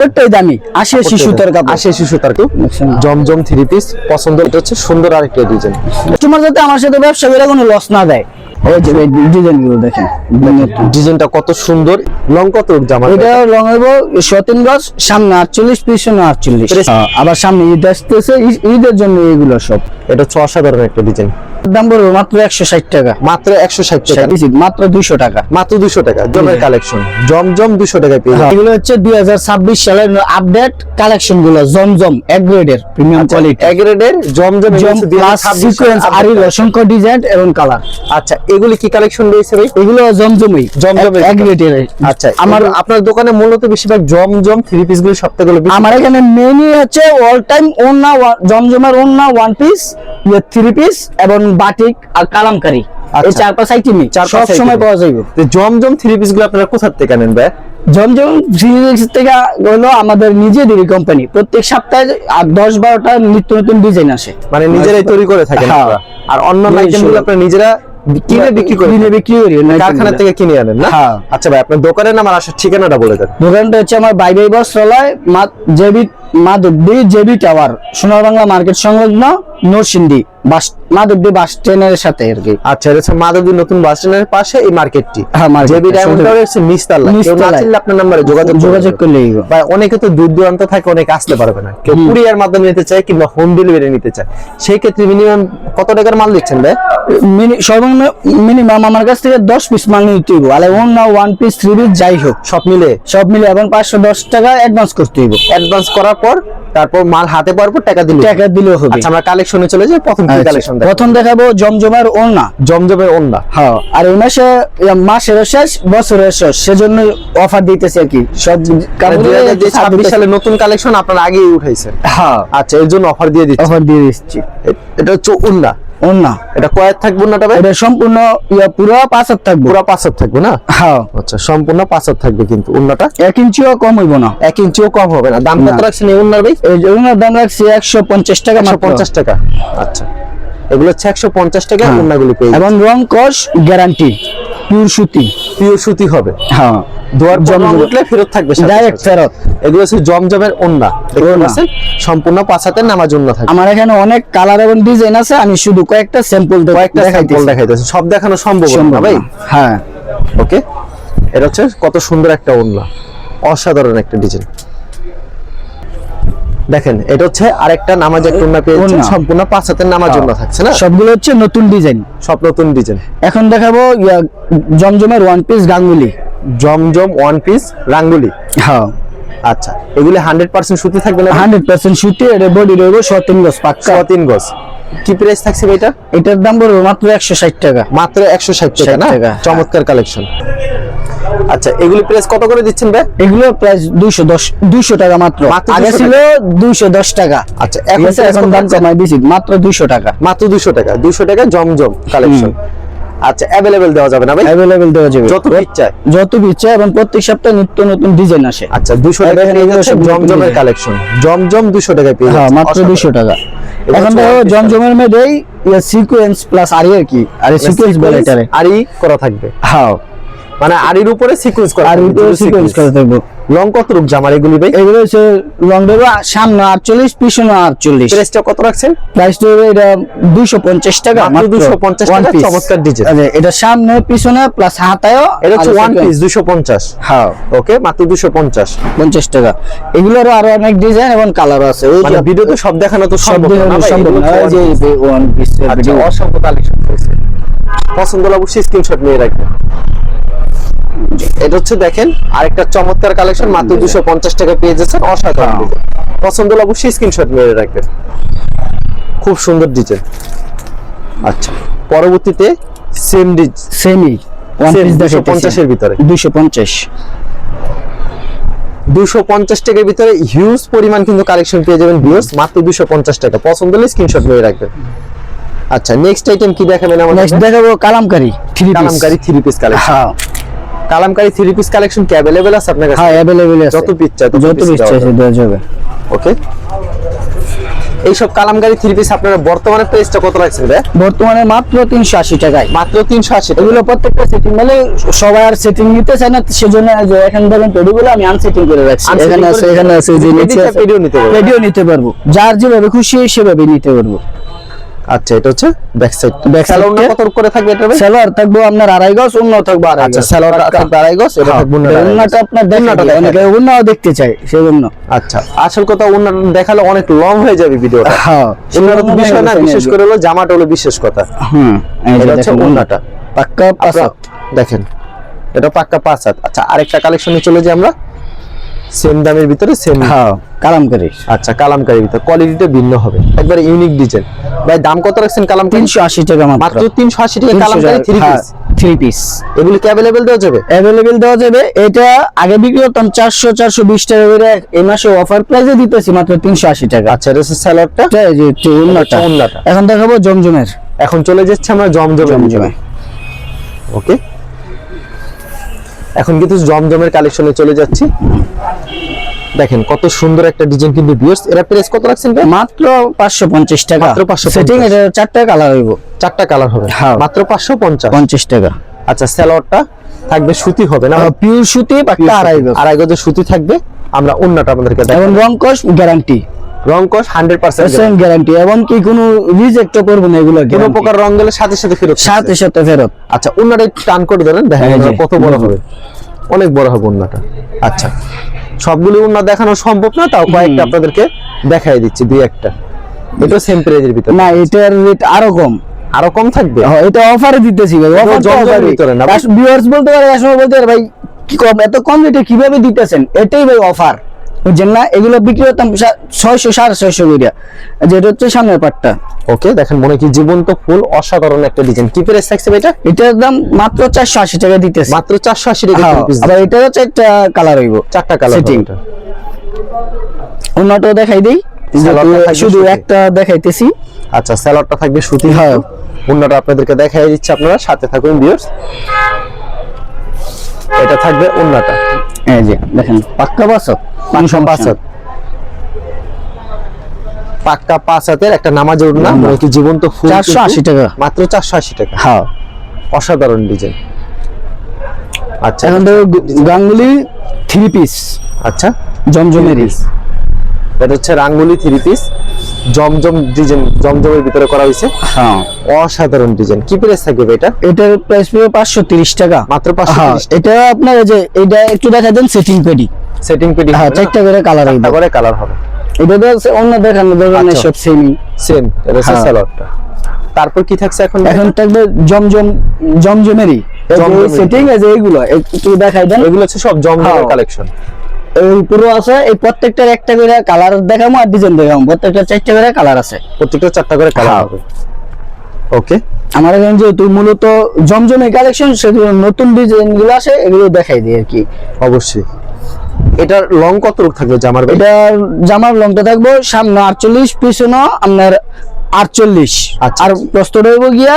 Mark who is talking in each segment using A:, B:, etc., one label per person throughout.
A: প্রত্যেক দামি। আশি আশি সুতার কাপড়।
B: আশি আশি সুতার জমজম থ্রি পিস পছন্দ এটা হচ্ছে সুন্দর আরেকটা ডিজাইন
A: তোমার যাতে আমার সাথে ব্যবসা করে কোনো লস না দেয়। দেখেন।
B: ডিজাইনটা কত সুন্দর। লং কত জামা?
A: এটা লং হইব সতেন গজ সামনে আটচল্লিশ পিছনে আটচল্লিশ। আবার সামনে ঈদ আসতেছে ঈদ- ঈদের জন্য এগুলো সব।
B: এটা হচ্ছে অসাধারণ একটা ডিজাইন
A: দাম পড়বে মাত্র একশো ষাট টাকা।
B: মাত্র একশো ষাট টাকা।
A: মাত্র দুইশো টাকা।
B: মাত্র দুশো টাকা জমের কালেকশন। জমজম দুশো টাকায় পেয়ে
A: এগুলো হচ্ছে দুই হাজার ছাব্বিশ সালের আপডেট কালেকশনগুলো জমজম এক গ্রেডের প্রিমিয়াম কোয়ালিটি
B: এক গ্রেডের জমজম
A: জম প্লাস সিকোয়েন্স আর। অসংখ্য ডিজাইন এবং কালার
B: আচ্ছা এগুলি কি কালেকশন রয়েছে ভাই?
A: এগুলো জমজমই।
B: জমজমের
A: এক গ্রেডের
B: আচ্ছা
A: আমার
B: আপনার দোকানে মূলত বেশিরভাগ জমজম থ্রি পিসগুলো সপ্তাহগুলো
A: আমার এখানে মেনই হচ্ছে অল টাইম ওন্না জমজমের ওন্না ওয়ান পিস থ্রি পিস এবং বাটিক আর কালামকারি এই
B: আচ্ছা।
A: চার পাঁচ আইটেমই
B: চার
A: সব সময়। পাওয়া যাবে
B: জমজম থ্রি পিসগুলো আপনারা কোথা থেকে আনেন ভাই
A: জমজম থেকে হলো আমাদের নিজেদেরই কোম্পানি প্রত্যেক সপ্তাহে দশ বারোটা নিত্য নতুন ডিজাইন আসে
B: মানে নিজেরাই তৈরি করে থাকেন
A: হ্যাঁ।
B: আর অন্য
A: নিজস্ব।
B: আইটেমগুলো আপনারা নিজেরা কিনে বিক্রি করে
A: কিনে বিক্রি করি না
B: কারখানা থেকে কিনে আনেন না
A: হ্যাঁ।
B: আচ্ছা ভাই আপনার দোকানের নাম আর আসার ঠিকানাটা বলে দেন
A: দোকানটা হচ্ছে আমার বাই বাই বস্ত্রালয় JB Madhabdi JB tower Sonar Bangla market সংলগ্ন নরসিংদী বাস মাধবদী বাস স্ট্যান্ডের সাথে আর কি।
B: আচ্ছা এটা মাধবদী নতুন বাস স্ট্যান্ডের পাশে এই মার্কেটটি।
A: হ্যাঁ,
B: জেবি টাওয়ার হচ্ছে কেউ না চিনলে আপনার নাম্বারে যোগাযোগ
A: যোগাযোগ করলে
B: ভাই অনেকে তো দূর দূরান্ত থাকে অনেকে আসতে পারবে না। কেউ কুরিয়ার মাধ্যমে নিতে চায় কিংবা হোম ডেলিভারি নিতে চায়। সেই ক্ষেত্রে মিনিমাম কত টাকার মাল দিচ্ছেন ভাই?
A: সর্বনিম্ন মিনিমাম আমার কাছ থেকে দশ পিস মাল নিতে হইব। ওয়ান না ওয়ান পিস থ্রি পিস যাই হোক।
B: সব মিলে?
A: সব মিলে এবং পাঁচশো দশ টাকা অ্যাডভান্স করতে হইব।
B: অ্যাডভান্স করার পর তারপর মাল হাতে পাওয়ার পর টাকা দিলে
A: টাকা দিলেও হবে।
B: আচ্ছা আমরা কালেকশনে চলে যাই প্রথম কি
A: আচ্ছা,
B: কালেকশন
A: প্রথম দেখাবো জমজমের ওড়না।
B: জমজমের ওন্না
A: হ্যাঁ আর এই মাসে মাসের শেষ বছরের শেষ সেজন্য অফার দিতেছে আর কি। সব
B: দুই ছাব্বিশ সালে নতুন কালেকশন আপনারা আগেই উঠাইছেন।
A: হ্যাঁ।
B: আচ্ছা এর জন্য অফার দিয়ে দিচ্ছি।
A: অফার দিয়ে দিচ্ছি।
B: এটা হচ্ছে উন্না
A: ওড়না
B: এটা কয়েক থাকব না তবে?
A: এটা সম্পূর্ণ ইয়া পুরো পাঁচ হাত থাকব।
B: পুরো পাঁচক থাকবে না?
A: হ্যাঁ।
B: আচ্ছা সম্পূর্ণ পাঁচক থাকবে কিন্তু উন্নাটা
A: এক ইঞ্চিও কম হইব না।
B: এক ইঞ্চিও কম হবে না। দাম কত। রাখছেন এই উন্নার ভাই?
A: এই যে দাম রাখছি একশো পঞ্চাশ টাকা
B: একশো
A: মাত্র।
B: পঞ্চাশ টাকা। আচ্ছা। এগুলো হচ্ছে একশো পঞ্চাশ টাকা
A: হ্যাঁ।
B: উন্নাগুলি পেয়ে
A: এবং রং কস গ্যারান্টি। পিওর সুতি।
B: পিওর সুতি হবে।
A: হ্যাঁ।
B: পর
A: জমজম।
B: উঠলে ফেরত থাকবে
A: ডাইরেক্ট ফেরত।
B: এগুলো হচ্ছে জমজমের ওন্না। দেখতে সম্পূর্ণ পাঁচাতে নামার জন্য থাকে
A: আমার এখানে অনেক কালার এবং ডিজাইন আছে আমি শুধু কয়েকটা স্যাম্পল
B: কয়েকটা স্যাম্পল দেখাইতেছে। সব দেখানো সম্ভব না ভাই?
A: হ্যাঁ।
B: ওকে এটা হচ্ছে কত সুন্দর একটা ওন্না। অসাধারণ একটা ডিজাইন দেখেন এটা হচ্ছে আরেকটা নামাজের ওন্না পেয়েছেন সম্পূর্ণ পাঁচ হাতের নামাজ জন্য থাকছে না?
A: সবগুলো হচ্ছে নতুন ডিজাইন।
B: সব নতুন ডিজাইন।
A: এখন দেখাবো জমজমের ওয়ান পিস গাঙ্গুলি।
B: জমজম ওয়ান পিস রাঙ্গুলি।
A: হ্যাঁ।
B: আচ্ছা এগুলি হান্ড্রেড পার্সেন্ট সুতি থাকবে না
A: হান্ড্রেড পার্সেন্ট সুতি এটা বডি রইব সতিন গজ পাক্কা।
B: ছ গজ। কি প্রাইস থাকছে এটা?
A: এটার দাম পড়বে মাত্র একশো ষাট টাকা।
B: মাত্র একশো ষাট টাকা না? চমৎকার কালেকশন আচ্ছা এগুলি প্রাইস কত করে দিচ্ছেন ভাই?
A: এগুলো প্রাইস দুইশো দশ দুইশো টাকা মাত্র। আগে ছিল দুইশো দশ টাকা।
B: আচ্ছা এখন
A: এখন দাম? কমাই দিছি মাত্র দুইশো টাকা।
B: মাত্র দুশো টাকা দুশো টাকা জমজম কালেকশন আচ্ছা अवेलेबल দেওয়া যাবে না ভাই?
A: अवेलेबल দেওয়া যাবে।
B: যত ইচ্ছা
A: যত ইচ্ছা এবং প্রত্যেক সপ্তাহে নিত্য নতুন ডিজাইন আসে।
B: আচ্ছা দুশো টাকা নিয়ে যাচ্ছে জমজমের কালেকশন জমজম দুশো টাকা পেয়ে
A: হ্যাঁ। মাত্র
B: অসাধারণ।
A: দুইশো টাকা। এখন
B: piece
A: জমজমের মধ্যেই সিকোয়েন্স প্লাস আরি আর কি আর সিকোয়েন্স বলে এটারে।
B: আরি করা থাকবে।
A: হ্যাঁ।
B: মানে আরির উপরে সিকোয়েন্স করা
A: আর সিকোয়েন্স করে থাকব।
B: লং কত রূপ জামার এগুলি ভাই?
A: এগুলো হচ্ছে লং দেবো সামনে আটচল্লিশ পিছনে আটচল্লিশ।
B: প্রাইসটা কত রাখছেন?
A: প্রাইস দেবে এটা দুইশো পঞ্চাশ টাকা
B: মাত্র
A: মাত্র
B: 250 টাকা, চমৎকার design।
A: আচ্ছা, এটা সামনে পিছনে প্লাস হাতায়ও
B: এটা হচ্ছে ওয়ান পিস দুশো পঞ্চাশ।
A: হ্যাঁ।
B: ওকে মাত্র দুশো পঞ্চাশ।
A: পঞ্চাশ টাকা। এগুলোরও আরও অনেক ডিজাইন এবং কালার আছে। ওই
B: মানে ভিডিওতে সব দেখানো তো
A: সব
B: সম্ভব না
A: সম্ভব না। যে ওয়ান পিস
B: আচ্ছা অসংখ্য কালেকশন পছন্দ হলে অবশ্যই স্ক্রিনশট নিয়ে রাখবেন। এটা হচ্ছে দেখেন আরেকটা চমৎকার কালেকশন মাত্র দুশো পঞ্চাশ টাকা পেয়ে যাচ্ছেন অসাধারণ। পছন্দ হলে অবশ্যই স্ক্রিনশট নিয়ে রাখবেন। খুব সুন্দর ডিজাইন আচ্ছা পরবর্তীতে সেম ডিজ
A: সেমি
B: 250 এর ভিতরে।
A: দুইশো পঞ্চাশ।
B: দুশো পঞ্চাশ টাকার ভিতরে হিউজ পরিমাণ কিন্তু কালেকশন পেয়ে যাবেন ভিউস মাত্র দুশো পঞ্চাশ টাকা। পছন্দ হলে স্ক্রিনশট নিয়ে রাখবেন। আচ্ছা নেক্সট আইটেম কি দেখাবেন
A: নেক্সট দেখাবো kalamkari three piece
B: kalamkari three piece collection
A: হ্যাঁ।
B: কালামকারি থ্রি পিস কালেকশন কি অ্যাভেলেবেল আছে আপনার কাছে?
A: হ্যাঁ অ্যাভেলেবেল আছে।
B: যত পিস চাই
A: যত পিস চাইছে দেওয়া যাবে।
B: ওকে এইসব কালামকারী থ্রি পিস আপনারা বর্তমানে প্রাইসটা কত রাখছেন ভাই
A: বর্তমানে মাত্র তিনশো আশি টাকায়।
B: মাত্র তিনশো আশি টাকা।
A: এগুলো প্রত্যেকটা সেটিং মানে সবাই আর সেটিং নিতে চায় না সেজন্য যে এখানে দেখেন পেডিগুলো আমি আনসেটিং করে রাখছি। এখানে আছে এখানে আছে যে নিচে
B: পেডিও নিতে পারবে।
A: পেডিও নিতে পারব। যার যেভাবে খুশি সেভাবে নিতে পারব।
B: আচ্ছা এটা হচ্ছে ব্যাক সাইড স্যালোনটা
A: টা-
B: কত করে থাকবে এটা
A: সালোয়ার থাকব আপনার আড়াই গজ অন্য থাকব আড়াই
B: আচ্ছা। থাকবে আড়াই গজ এটা
A: হ্যাঁ,
B: থাকবে অন্যটা
A: অন্যটা। আপনার
B: অন্যটা
A: দেখাই। অনেকে অন্যও দেখতে চাই সেজন্য
B: আচ্ছা আসল কথা অন্য দেখালে অনেক লং হয়ে যাবে ভিডিওটা।
A: হ্যাঁ
B: অন্যটা তো বিষয় না বিশেষ করে হলো জামাটা হলো বিশেষ কথা।
A: হুম
B: এটা হচ্ছে
A: দেখেন
B: ওন্নাটা।
A: পাক্কা পাঁচা
B: দেখেন এটা পাক্কা পাঁচ আচ্ছা আরেকটা কালেকশনে চলে যাই আমরা। সেম দামের ভিতরে সেম
A: হ্যাঁ কালামকারি।
B: আচ্ছা কালামকারীর ভিতরে। কোয়ালিটিটা ভিন্ন হবে। একবারে ইউনিক ডিজাইন ভাই দাম কত রাখছেন কালামকারী?
A: তিনশো আশি টাকা মাত্র।
B: মাত্র তিনশো আশি টাকা kalamkari three piece
A: three piece
B: এগুলি কি অ্যাভেলেবেল দেওয়া যাবে?
A: অ্যাভেলেবেল দেওয়া যাবে। এটা আগে বিক্রি করতাম চারশো চারশো বিশ টাকা করে। এই মাসে অফার প্রাইসে দিতেছি মাত্র তিনশো আশি টাকা।
B: আচ্ছা এটা স্যালাডটা
A: এই যে। এখন দেখাবো জমজমের।
B: এখন চলে যাচ্ছে আমরা
A: জমজমে।
B: ওকে এখন কিন্তু জমজমের কালেকশনে চলে যাচ্ছি। দেখেন কত সুন্দর একটা ডিজাইন কিন্তু ভিউয়ার্স এরা প্রাইস কত রাখছেন ভাই?
A: মাত্র পাঁচশো পঞ্চাশ টাকা।
B: মাত্র 550
A: সেটিং এটা চারটা কালার হইব।
B: চারটা কালার হবে।
A: হ্যাঁ।
B: মাত্র পাঁচশো পঞ্চাশ।
A: পঞ্চাশ টাকা।
B: আচ্ছা স্যালোয়ারটা থাকবে সুতি হবে না?
A: পিওর সুতি পাক্কা আড়াই গজ।
B: আড়াই গজের সুতি থাকবে। আমরা অন্যটা আপনাদেরকে দেখাবো।
A: এবং রং কস গ্যারান্টি
B: রং কস পার্সেন্ট
A: গ্যারান্টি এবং কি কোনো রিজেক্ট করব না এগুলো
B: কোনো প্রকার রং গেলে সাথে সাথে ফেরত
A: সাথে
B: সাথে
A: ফেরত।
B: আচ্ছা অন্যটা একটু টান করে ধরেন দেখেন
A: এই
B: কত বড় হবে। অনেক বড় হবে অন্যটা আচ্ছা সবগুলো উন্না দেখানো সম্ভব না তাও কয়েকটা আপনাদেরকে দেখাই দিচ্ছি দুই একটা। এটা সেম প্রাইজের ভিতরে।
A: না এটার রেট আরও কম।
B: আরও কম থাকবে?
A: হ্যাঁ, এটা অফারে দিতেছি ভাই অফার
B: জমজমের ভিতরে না?
A: ভিউয়ার্স বলতে পারে আসলে বলতে পারে ভাই কি কম এত কম রেটে কীভাবে দিতেছেন? এটাই ভাই অফার বুঝছেন না? এগুলো বিক্রি করতাম ছয়শো সাড়ে ছয়শো করিয়া যেটা হচ্ছে সামনের পাটটা।
B: ওকে দেখেন মনে কি জীবন্ত ফুল অসাধারণ একটা ডিজাইন কি প্রাইস থাকছে এটা?
A: এটার দাম মাত্র চারশো আশি টাকা দিতেছে।
B: মাত্র চারশো আশি টাকা
A: হ্যাঁ। আবার এটারও চারটা কালার হইব।
B: চারটা কালার
A: Setting। অন্যটাও দেখাই দিই। শুধু একটা দেখাইতেছি।
B: আচ্ছা স্যালাডটা থাকবে সুতি
A: হ্যাঁ।
B: অন্যটা আপনাদেরকে দেখাই দিচ্ছি আপনারা। সাথে থাকুন ভিউয়ার্স এটা থাকবে অন্যটা
A: এই যে দেখেন পাক্কা
B: পাঁচশো পাঁচ হাত পাক্কা পাঁচ হাতের একটা নামাজের উন্না মানে কি জীবন্ত ফুল
A: 480 টাকা।
B: মাত্র চারশো আশি টাকা।
A: হ্যাঁ।
B: অসাধারণ ডিজাইন আচ্ছা।
A: এখন দেখো গাঙ্গুলি থ্রি পিস
B: আচ্ছা।
A: জমজমেরই
B: এটা হচ্ছে রাঙ্গুলি থ্রি পিস জমজম ডিজাইন জমজমের ভিতরে করা হয়েছে।
A: হ্যাঁ।
B: অসাধারণ ডিজাইন। কি প্রাইস থাকবে এটা?
A: এটার প্রাইস পড়বে পাঁচশো তিরিশ টাকা।
B: মাত্র
A: হ্যাঁ এটা আপনার যে এটা একটু দেখা দেন সেটিং পেডি
B: সেটিং পেডি
A: হ্যাঁ চারটা করে কালার হইবে
B: তারপরে কালার হবে।
A: এটা হচ্ছে অন্য দেখানো
B: আচ্ছা।
A: সব
B: সেম এটা হচ্ছে
A: হ্যাঁ।
B: তারপর কি থাকছে এখন?
A: এখন থাকবে জমজম জমজমেরই। সেটিং আছে এইগুলো একটু দেখাই দেন।
B: এগুলো হচ্ছে সব জমজমের। কালেকশন
A: এই পুরো আছে এই প্রত্যেকটার একটা করে কালার দেখাবো আর ডিজাইন দেখাবো প্রত্যেকটা চারটা করে কালার আছে।
B: প্রত্যেকটা চারটা করে কালার
A: হ্যাঁ।
B: হবে। ওকে
A: আমার এখানে যেহেতু মূলত জমজমের কালেকশন সেগুলো নতুন ডিজাইনগুলো আছে এগুলো দেখাই দিই আর কি।
B: অবশ্যই। এটার লং কত রূপ থাকবে জামার ভাই
A: এটা জামার লংটা থাকব সামনে আটচল্লিশ পিছনে আপনার আটচল্লিশ। আর প্রস্ত রইব গিয়া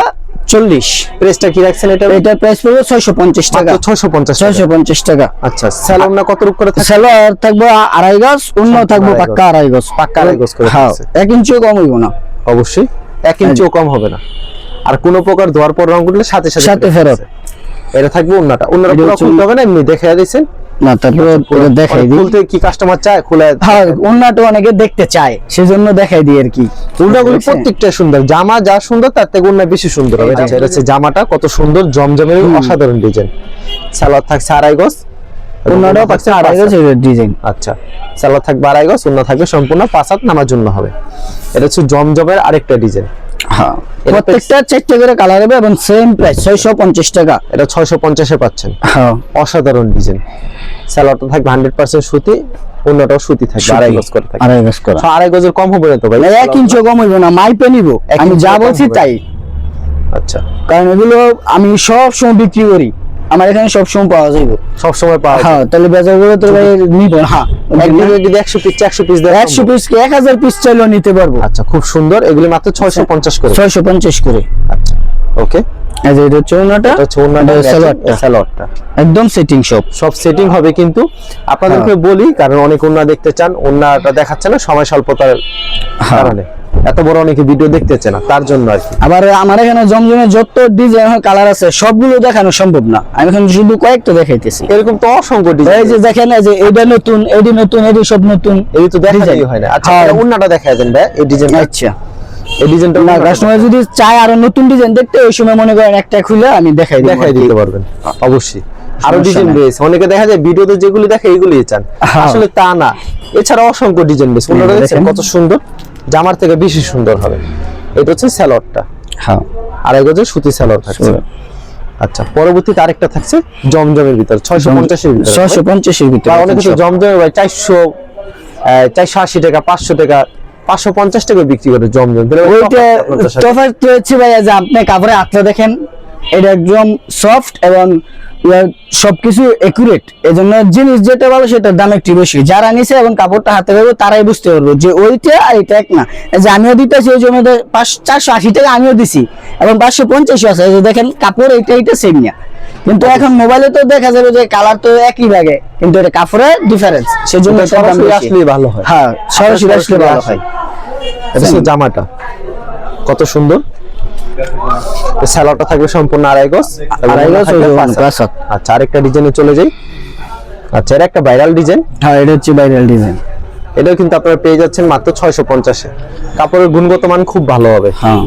A: চল্লিশ।
B: প্রাইসটা কি রাখছেন এটা?
A: এটার প্রাইস পড়বে ছয়শো পঞ্চাশ টাকা।
B: 650 টাকা।
A: ছয়শো পঞ্চাশ টাকা।
B: আচ্ছা স্যালন না কত রূপ করে
A: সালোয়ার থাকব আড়াই গজ অন্য থাকব পাক্কা আড়াই গজ।
B: পাক্কা আড়াই গজ করে
A: হ্যাঁ এক ইঞ্চিও কম হইব না।
B: অবশ্যই এক ইঞ্চিও কম হবে না। আর কোনো প্রকার ধোয়ার পর রং উঠলে সাথে সাথে
A: সাথে ফেরত।
B: এটা থাকবে অন্যটা অন্যটা
A: এটা
B: পুরো খুলতে হবে না এমনি দেখে দিয়েছেন।
A: না তারপরে দেখাই দিই।
B: খুলতে কি কাস্টমার চায় খুলে
A: হ্যাঁ অন্যটা অনেকে দেখতে চায় সেজন্য দেখাই দিই আর কি।
B: উল্টাগুলো প্রত্যেকটা সুন্দর জামা যা সুন্দর তার থেকে অন্য বেশি সুন্দর হবে। আচ্ছা এটা হচ্ছে জামাটা কত সুন্দর জমজমের অসাধারণ ডিজাইন সালোয়ার থাকছে আড়াই গজ।
A: অন্যটাও
B: থাকছে
A: আড়াই গজ ডিজাইন
B: আচ্ছা সালোয়ার থাকবে আড়াই গজ অন্য থাকবে সম্পূর্ণ পাঁচ হাত নামার জন্য হবে। এটা হচ্ছে জমজমের আরেকটা ডিজাইন
A: হ্যাঁ। প্রত্যেকটা চারটে করে কালার হবে এবং সেম প্রাইস ছয়শো পঞ্চাশ টাকা।
B: এটা ছয়শো পঞ্চাশে পাচ্ছেন।
A: হ্যাঁ।
B: অসাধারণ ডিজাইন স্যালোয়ারটা থাকবে হান্ড্রেড পার্সেন্ট সুতি অন্যটাও সুতি থাকবে আড়াই গজ করে থাকবে।
A: আড়াই গজ করে।
B: আড়াই গজের কম হবে না তো ভাই?
A: এক ইঞ্চও কম হইব না মাইপে নিব। আমি যা বলছি তাই।
B: আচ্ছা।
A: কারণ এগুলো আমি সব সময় বিক্রি করি। আমার এখানে সবসময় পাওয়া যাবে
B: সব সময় পাওয়া
A: হ্যাঁ তাহলে বেজার করে তো ভাই নিব না।
B: একদিনে যদি একশো পিস একশো পিস দেয়
A: একশো পিস কি এক হাজার পিস চাইলেও নিতে পারব।
B: আচ্ছা খুব সুন্দর। এগুলি মাত্র ছয়শো পঞ্চাশ করে।
A: ছয়শো পঞ্চাশ করে।
B: আচ্ছা ওকে।
A: এই যে এটা হচ্ছে ওনাটা
B: এটা হচ্ছে অন্যটা
A: সালোয়ারটা
B: স্যালোয়ারটা
A: একদম সেটিং সব
B: সব সেটিং হবে কিন্তু আপনাদেরকে
A: হ্যাঁ।
B: বলি কারণ অনেক ওন্না দেখতে চান ওন্নাটা দেখাচ্ছে না সময় স্বল্পতার
A: হ্যাঁ।
B: কারণে। এত বড় অনেকে ভিডিও দেখতে না তার জন্য আর কি।
A: আবার আমার এখানে জমজমে যত ডিজাইন কালার আছে সবগুলো দেখানো সম্ভব না। আমি এখন শুধু কয়েকটা দেখাইতেছি।
B: এরকম তো অসংখ্য
A: এই
B: ডিজাইন
A: যে দেখেন এই যে এটা নতুন এটি নতুন এটি সব নতুন
B: এই তো দেখাই
A: design।
B: হয় না। আচ্ছা
A: হ্যাঁ।
B: ওন্নাটা দেখা দেন ভাই এই ডিজাইনটা
A: আচ্ছা।
B: এই ডিজাইনটা
A: না কাস্টমার যদি চায় আরও নতুন ডিজাইন দেখতে ওই সময় মনে করেন একটা খুলে আমি দেখাই
B: দেখাই দিতে পারবেন। অবশ্যই।
A: আরও
B: ডিজাইন। রয়েছে অনেকে দেখা যায় ভিডিওতে যেগুলি দেখে এগুলিই চান। আসলে তা না। এছাড়া অসংখ্য ডিজাইন রয়েছে ওনারা দেখছেন কত সুন্দর। জামার থেকে বেশি সুন্দর হবে। এটা হচ্ছে স্যালোয়ারটা।
A: হ্যাঁ।
B: এক গজের সুতি স্যালোয়ার থাকছে। আচ্ছা পরবর্তীতে আরেকটা থাকছে জমজমের ভিতর ছয়শো পঞ্চাশের ভিতরে।
A: ছয়শো পঞ্চাশের ভিতর
B: অনেকে। জমজমের ভাই চারশো চারশো আশি টাকা পাঁচশো টাকা পাঁচশো পঞ্চাশ টাকা বিক্রি করে জমজম।
A: ওইটা
B: তফাৎ
A: রয়েছে ভাইয়া যে আপনি কাপড়ে আঁকলে দেখেন এটা একদম সফট এবং সবকিছু একুরেট এই জন্য জিনিস যেটা ভালো সেটার দাম একটু বেশি। যারা নিছে এবং কাপড়টা হাতে পাবে তারাই বুঝতে পারবে যে ওইটা আর এটা এক না। যে আমিও দিতেছি ওই পাঁচ চারশো আশি টাকা আমিও দিছি এবং পাঁচশো পঞ্চাশও আছে। যে দেখেন কাপড় এইটা এইটা সেম না। কিন্তু এখন মোবাইলে তো দেখা যাবে যে কালার তো একই লাগে কিন্তু এটা কাপড়ের ডিফারেন্স সেজন্য বেশি।
B: ভালো হয়।
A: হ্যাঁ সরাসরি আসলে ভালো হয়।
B: জামাটা। কত সুন্দর। স্যালোয়ারটা থাকবে সম্পূর্ণ আড়াই এবং
A: আড়াই
B: হাত। আচ্ছা আরেকটা ডিজাইনে চলে যাই। আচ্ছা এটা একটা ভাইরাল ডিজাইন।
A: হ্যাঁ এটা হচ্ছে ভাইরাল ডিজাইন।
B: এটাও কিন্তু আপনারা পেয়ে যাচ্ছেন মাত্র ছয়শো পঞ্চাশে। কাপড়ের গুণগত মান খুব ভালো হবে।
A: হ্যাঁ।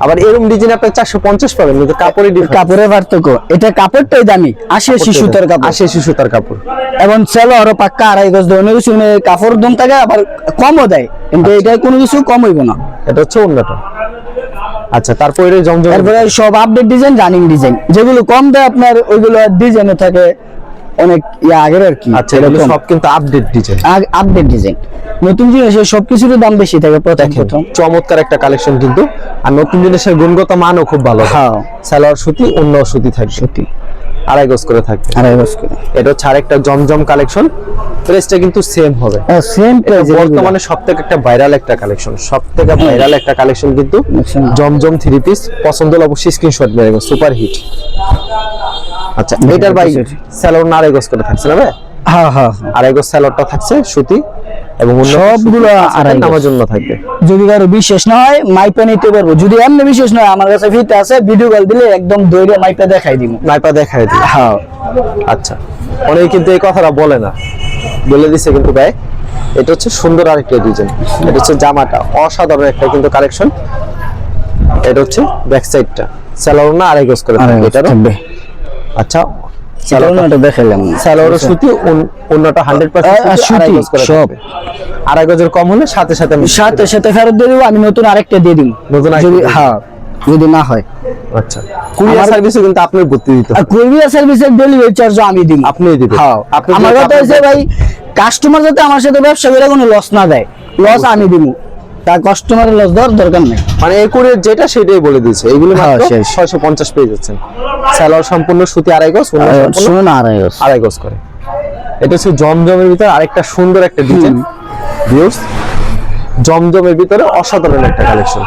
B: আবার এরকম ডিজাইন আপনার চারশো পঞ্চাশ পাবেন কিন্তু কাপড়ের।
A: কাপড়ের পার্থক্য। এটা কাপড়টাই দামি। আশি আশি সুতার কাপড়।
B: আশি আশি সুতার কাপড়।
A: এবং সেলো আরও পাক্কা আড়াই গজ অন্য কিছু কাপড় দাম থাকে আবার কমও দেয়। কিন্তু এটা কোনো কিছু কম হইব না।
B: এটা হচ্ছে অন্যটা আচ্ছা তারপরে জমজম
A: তারপরে সব আপডেট ডিজাইন রানিং ডিজাইন যেগুলো কম দেয় আপনার ওইগুলো ডিজাইনে থাকে অনেক ইয়া আগের আর কি
B: আচ্ছা এগুলো সব কিন্তু আপডেট ডিজাইন
A: আপডেট ডিজাইন নতুন জিনিসের সবকিছুর দাম বেশি থাকে প্রথম প্রথম।
B: চমৎকার একটা কালেকশন কিন্তু। আর নতুন জিনিসের গুণগত মানও খুব ভালো।
A: হ্যাঁ।
B: সালোয়ার সুতি অন্য সুতি থাকে
A: সত্যি
B: আড়াই গজ করে থাকবে।
A: আড়াই গজ করে।
B: এটা হচ্ছে আরেকটা জমজম কালেকশন। প্রাইসটা কিন্তু সেম হবে।
A: সেম প্রাইস
B: বর্তমানে সব থেকে একটা ভাইরাল একটা কালেকশন। সব থেকে ভাইরাল একটা কালেকশন কিন্তু। জমজম থ্রি পিস পছন্দ হলে অবশ্যই স্ক্রিনশট মেরে সুপার হিট আচ্ছা এটার ভাই স্যালোর না আড়াই গজ করে থাকছে না ভাই?
A: হ্যাঁ হ্যাঁ হ্যাঁ।
B: আড়াই গজ স্যালোরটা থাকছে সুতি। এবং
A: সবগুলো আড়াই গজ।
B: জন্য থাকবে।
A: যদি কারও বিশেষ না হয় মাইপে নিতে পারব। যদি এমনি বিশেষ নয় আমার কাছে ফিতে আছে ভিডিও কল দিলে একদম দৈরে মাইপে দেখাই দিব।
B: নাইপা দেখায় দিই
A: হ্যাঁ।
B: আচ্ছা। অনেকে কিন্তু এই কথাটা বলে না। বলে দিছে কিন্তু ভাই এটা হচ্ছে সুন্দর আরেকটা ডিজাইন এটা হচ্ছে জামাটা। অসাধারণ একটা কিন্তু কালেকশন এটা হচ্ছে ব্যাক সাইডটা স্যালোর না আড়াই গজ করে এটারও আচ্ছা
A: এটা দেখাইলাম
B: স্যালোর সুতি অন্যটা হান্ড্রেড
A: আ- আ-
B: পার্সেন্ট
A: সুতি, সব।
B: আড়াই গজের কম হলে সাথে সাথে আমি
A: সাথে সাথে ফেরত দিয়ে দিব আমি নতুন আরেকটা দিয়ে দিব।
B: নতুন আরেকটা
A: যদি হ্যাঁ যদি না হয়।
B: আচ্ছা। কুরিয়ার কিন্তু আপনার ভর্তি দিতে হবে।
A: আর কুরিয়ার সার্ভিসের ডেলিভারি চার্জও আমি
B: দিবেন।
A: হ্যাঁ।
B: আপনি
A: আমার কথা হচ্ছে ভাই কাস্টমার যাতে আমার সাথে ব্যবসা করে কোনো লস না দেয় লস আমি দিব। তার কাস্টমারের লস দেওয়ার দরকার নেই।
B: মানে এই কুরিয়ার যেটা সেটাই বলে দিয়েছে। এগুলো
A: হ্যাঁ।
B: ছয়শো পঞ্চাশ পেয়ে যাচ্ছেন। স্যালোয়ার সম্পূর্ণ সুতি আড়াই গজ অন্য সম্পূর্ণ
A: শুনো না আড়াই গজ।
B: আড়াই গজ করে। এটা হচ্ছে জমজমের ভিতরে আরেকটা সুন্দর একটা ডিজাইন ভিউস জমজমের ভিতরে অসাধারণ একটা কালেকশন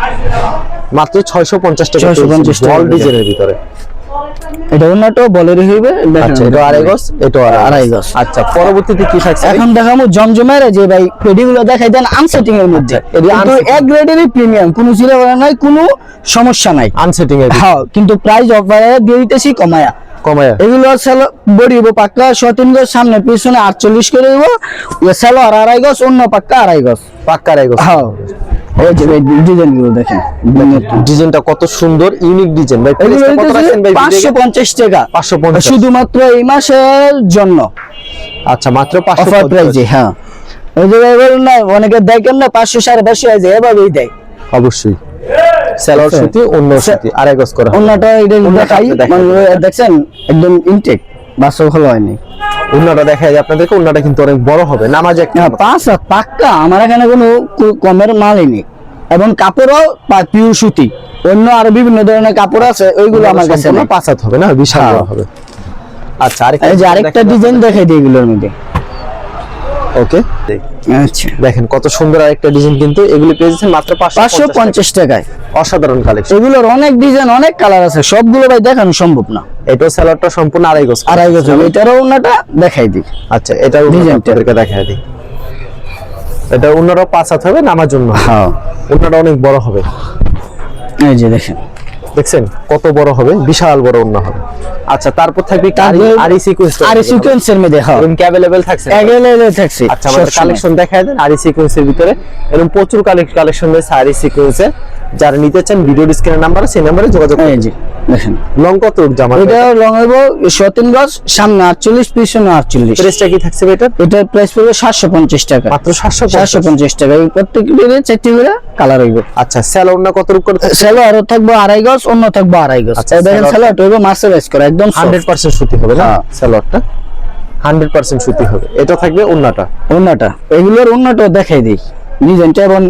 B: মাত্র ছয়শো পঞ্চাশ টাকা
A: 650 টাকা।
B: ডিজাইনের ভিতরে।
A: এটা অন্যটাও বলেরই হইবে।
B: আচ্ছা এটা আড়াই গজ। এটা
A: আড়াই গজ।
B: আচ্ছা পরবর্তীতে কি থাকছে?
A: এখন দেখাবো জমজমের যে ভাই পেডিগুলো দেখাই দেন আনসেটিং এর মধ্যে।
B: আচ্ছা, এটা
A: কিন্তু এক গ্রেডেরই প্রিমিয়াম কোনো নাই কোনো সমস্যা নাই।
B: আনসেটিং এর
A: হ্যাঁ কিন্তু প্রাইস অফারে দিয়ে দিতেছি কমায়া।
B: কমায়া।
A: এগুলো সেলো বড়িব পাক্কা সতিন গজ সামনে পিছনে আটচল্লিশ করে দিব সেলো আর আড়াই গজ অন্য পাক্কা আড়াই গজ।
B: পাক্কা আড়াই গজ।
A: হ্যাঁ। এই যে ভাই ডিজাইনগুলো দেখেন
B: ডিজাইনটা। কত সুন্দর ইউনিক ডিজাইন। ভাই প্রাইসটা কত রাখছেন ভাই
A: পাঁচশো পঞ্চাশ টাকা।
B: পাঁচশো পঞ্চাশ।
A: শুধুমাত্র এই মাসের জন্য।
B: আচ্ছা মাত্র
A: অফার হ্যাঁ। ওই যে ভাই না অনেকে দেয় কেন না পাঁচশো সাড়ে পাঁচশো হয়ে যায় এভাবেই দেয়।
B: অবশ্যই। অন্য সুতি আড়াই গজ করা।
A: অন্যটা এটা দেখাই
B: দেখাই।
A: মানে দেখছেন? একদম ইনটেক বাসও ভালো হয়নি।
B: উন্নাটা দেখা যায় আপনাদেরকে উন্নাটা কিন্তু অনেক বড় হবে। নামাজ একটা
A: হ্যাঁ পাঁচ হাত পাক্কা। আমার এখানে কোনো কমের মাল নেই। এবং কাপড়ও পিউ সুতি। অন্য আরও বিভিন্ন ধরনের কাপড় আছে ওইগুলো আমার কাছে।
B: পাঁচ হাত হবে না? বিশাল
A: হ্যাঁ।
B: হবে। আচ্ছা আরেকটা
A: ডিজাইন দেখাই দিই এগুলোর মধ্যে।
B: ওকে?
A: আচ্ছা।
B: দেখেন কত সুন্দর আরেকটা ডিজাইন কিন্তু এগুলি পেয়েছেন মাত্র পাঁচশো
A: পাঁচশো পঞ্চাশ টাকায়।
B: অসাধারণ কালেকশন
A: এগুলোর অনেক ডিজাইন অনেক কালার আছে সবগুলো ভাই দেখানো সম্ভব না।
B: এটাও স্যালাডটা সম্পূর্ণ আড়াই গজ।
A: আড়াই গজ এটারও ওনাটা দেখাই দিই।
B: আচ্ছা
A: টা।
B: আপনাদেরকে দেখায় দিই। এটা অন্যরাও পাঁচ হাত হবে নামার জন্য।
A: হ্যাঁ।
B: অন্যটা অনেক বড় হবে।
A: এই যে দেখেন।
B: দেখছেন? কত বড় হবে? বিশাল বড় অন্য হবে। আচ্ছা তারপর থাকবে আরি সিকোয়েন্স
A: আর সিকোয়েন্সের মধ্যে হ্যাঁ।
B: এরকম কি अवेलेबल থাকছে?
A: अवेलेबल থাকছে
B: আচ্ছা আমাদের কালেকশন দেখায় দেন আরি সিকোয়েন্সের ভিতরে। এরকম প্রচুর কালেকশন রয়েছে আরি সিকোয়েন্সে যারা নিতে চান ভিডিও ডিসক্রিপশন নাম্বার সেই নাম্বারে যোগাযোগ
A: করেন
B: করুন।
A: যে দেখেন।
B: লং কত জামা
A: এটা লং হইব সতেন গজ সামনে আটচল্লিশ পিছনে আটচল্লিশ।
B: প্রাইসটা কি থাকছে এটা
A: এটার? প্রাইস পড়বে সাতশো পঞ্চাশ টাকা।
B: মাত্র 750
A: সাতশো পঞ্চাশ টাকা। এই প্রত্যেকটি চারটি করে কালার হইব।
B: আচ্ছা স্যালোর না কত রূপ করে থাকছে?
A: সেলো আরও থাকব আড়াই গজ অন্য থাকব আড়াই গজ।
B: আচ্ছা,
A: দেখেন
B: সেলোয়ার
A: হইব মার্সেলাইজ করা একদম
B: হান্ড্রেড পার্সেন্ট সুতি হবে না?
A: হ্যাঁ।
B: স্যালোয়ারটা হান্ড্রেড পার্সেন্ট সুতি হবে। এটা থাকবে ওন্নাটা?
A: অন্যটা এগুলোর অন্যটা দেখাই দিই। ডিজাইনটা এবং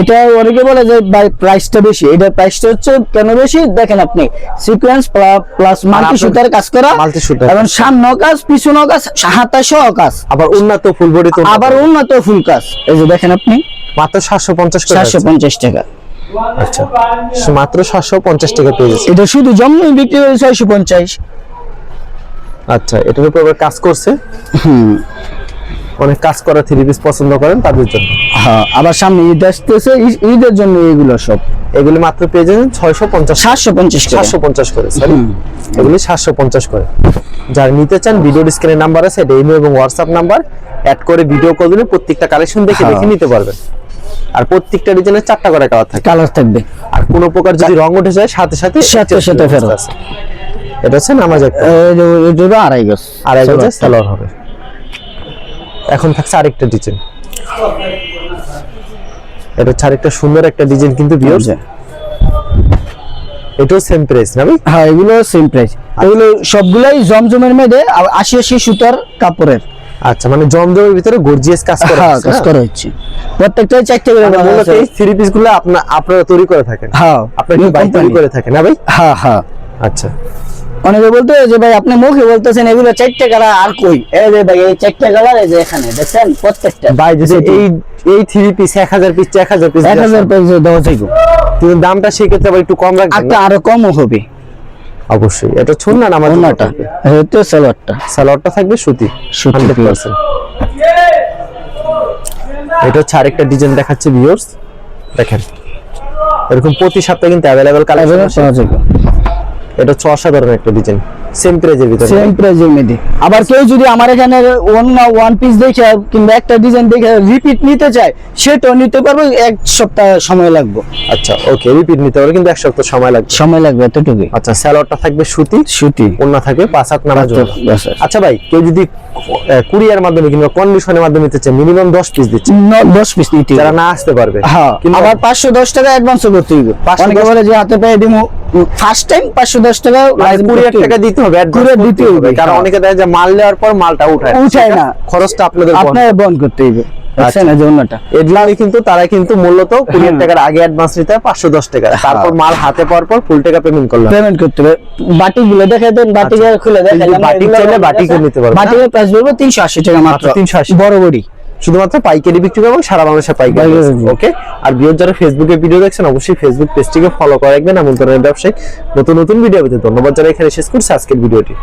A: এটা অনেকে বলে যে প্রাইসটা বেশি। এটা প্রাইসটা হচ্ছে কেন বেশি? দেখেন আপনি সিকোয়েন্স প্লাস মাল্টি সুতার কাজ করা
B: সুতার
A: এবং। সামনে কাজ পিছনে কাজ কাজ।
B: আবার উন্নত ফুল বডি তো
A: আবার উন্নত ফুল কাজ। এই যে দেখেন আপনি
B: মাত্র সাতশো পঞ্চাশ করে
A: পঞ্চাশ টাকা।
B: আচ্ছা মাত্র সাতশো পঞ্চাশ টাকা পেয়ে যাচ্ছে
A: এটা শুধু জন্মই বিক্রি হয়েছে ছয়শো পঞ্চাশ।
B: আচ্ছা এটার উপর কাজ করছে?
A: হুম।
B: অনেক কাজ করা থ্রি পিস পছন্দ করেন তাদের জন্য।
A: হ্যাঁ আবার সামনে ঈদ আসতেছে ঈদের জন্য এগুলো সব।
B: এগুলি মাত্র পেয়ে যাবেন ছয়শো পঞ্চাশ
A: সাতশো পঞ্চাশ
B: সাতশো পঞ্চাশ করে সরি এগুলি সাতশো পঞ্চাশ করে। যারা নিতে চান ভিডিও স্ক্রিনের নাম্বার আছে এটা ইমেল এবং হোয়াটসঅ্যাপ নাম্বার। অ্যাড করে ভিডিও কল দিলে প্রত্যেকটা কালেকশন দেখে
A: হ্যাঁ।
B: দেখে নিতে পারবেন। আর প্রত্যেকটা ডিজাইনের চারটা করে কালার থাকে।
A: কালার থাকবে।
B: আর কোনো প্রকার যদি রং উঠে যায় সাথে সাথে
A: সাথে সাথে ফেরত।
B: আছে। এটা হচ্ছে নামাজ
A: আড়াই গজ।
B: হচ্ছে
A: সালোয়ারটা।
B: সালোয়ার হবে এখন থাকছে আরেকটা ডিজাইন এটা হচ্ছে আরেকটা সুন্দর একটা ডিজাইন কিন্তু ভিউয়ার্স এটাও সেম প্রাইস না
A: হ্যাঁ এগুলো সেম প্রাইস এগুলো সবগুলাই জমজমের মধ্যে আশি আশি সুতার কাপড়ের।
B: আচ্ছা মানে জমজমের ভিতরে গর্জিয়াস কাজ করা
A: হ্যাঁ
B: হচ্ছে
A: কাজ? করা হচ্ছে। প্রত্যেকটাই চারটে করে
B: মানে মূলত এই থ্রি পিসগুলো আপনা আপনারা তৈরি করে থাকেন।
A: হ্যাঁ।
B: আপনারা কি বাই তৈরি করে থাকেন না ভাই?
A: হ্যাঁ হ্যাঁ।
B: আচ্ছা।
A: অনেকে বলতে যে ভাই আপনি মুখে বলতেছেন এগুলো চারটে কালার আর কই? এই যে ভাই এই চারটে কালার এই যে এখানে দেখছেন? প্রত্যেকটা।
B: ভাই
A: যে
B: এই এই থ্রি পিস এক হাজার পিস এক হাজার পিস
A: এক হাজার পেজ দেওয়া যাইব।
B: কিন্তু দামটা সেক্ষেত্রে আবার একটু কম রাখবেন
A: একটা? আরও কমও হবে।
B: অবশ্যই। এটা না আমার
A: অন্যটা হয়তো সালোয়ারটা।
B: সালোয়ারটা থাকবে সুতি।
A: সুতি
B: পার্সেন্ট এটা হচ্ছে আরেকটা ডিজাইন দেখাচ্ছে ভিউয়ার্স দেখেন। এরকম প্রতি সপ্তাহে কিন্তু অ্যাভেলেবেল কালেকশন আছে
A: পাওয়া যাবে।
B: এটা হচ্ছে অসাধারণ একটা ডিজাইন সেম প্রাইজের ভিতরে।
A: সেম প্রাইজের মধ্যে আবার কেউ যদি আমার এখানে অন্য ওয়ান পিস দেখে কিংবা একটা ডিজাইন দেখে রিপিট নিতে চায় সেটাও নিতে পারব এক সপ্তাহ সময় লাগবে।
B: আচ্ছা ওকে রিপিট নিতে পারবে কিন্তু এক সপ্তাহ সময় লাগবে।
A: সময় লাগবে এতটুকুই।
B: আচ্ছা স্যালোয়ারটা থাকবে সুতি।
A: সুতি।
B: অন্য থাকবে পাঁচ হাত নামার জন্য আচ্ছা ভাই কেউ যদি কুরিয়ার মাধ্যমে কিংবা কন্ডিশনের মাধ্যমে নিতে চায় মিনিমাম দশ পিস দিচ্ছে।
A: ন- দশ পিস নিতে
B: যারা না আসতে পারবে।
A: হ্যাঁ আবার পাঁচশো দশ টাকা অ্যাডভান্স করতে হবে
B: 510
A: অনেকে বলে যে হাতে পেয়ে দিব ফার্স্ট টাইম পাঁচশো দশ টাকা
B: কুরিয়ার টাকা দিতে হবে
A: দিতে হবে,
B: কারণ
A: হ্যাঁ।
B: অনেকে যে মাল নেওয়ার পর মালটা উঠায়।
A: উঠায় না।
B: খরচটা আপনাদের
A: আপনার করতে হবে।
B: কিন্তু তারা কিন্তু মূলত
A: হ্যাঁ।
B: টাকার আগে অ্যাডভান্স নিতে হয় পাঁচশো দশ টাকা তারপর মাল হাতে পাওয়ার পর ফুল টাকা পেমেন্ট করলাম
A: পেমেন্ট করতে হবে। বাটি গুলো দেখে দেন। বাটি খুলে
B: বাটিক চাইলে বাটিকও নিতে
A: প্রাইস বলব তিনশো আশি টাকা মাত্র।
B: মাত্র 380
A: বড় বড়ি।
B: শুধুমাত্র পাইকারি বিক্রি করব সারা বাংলাদেশে পাইকারি ওকে আর বিয়োর যারা ফেসবুকে ভিডিও দেখছেন অবশ্যই ফেসবুক পেজটিকে ফলো করে রাখবেন এমন ধরনের ব্যবসায়িক নতুন নতুন ভিডিও পেতে ধন্যবাদ যারা এখানে শেষ করছে আজকের ভিডিওটি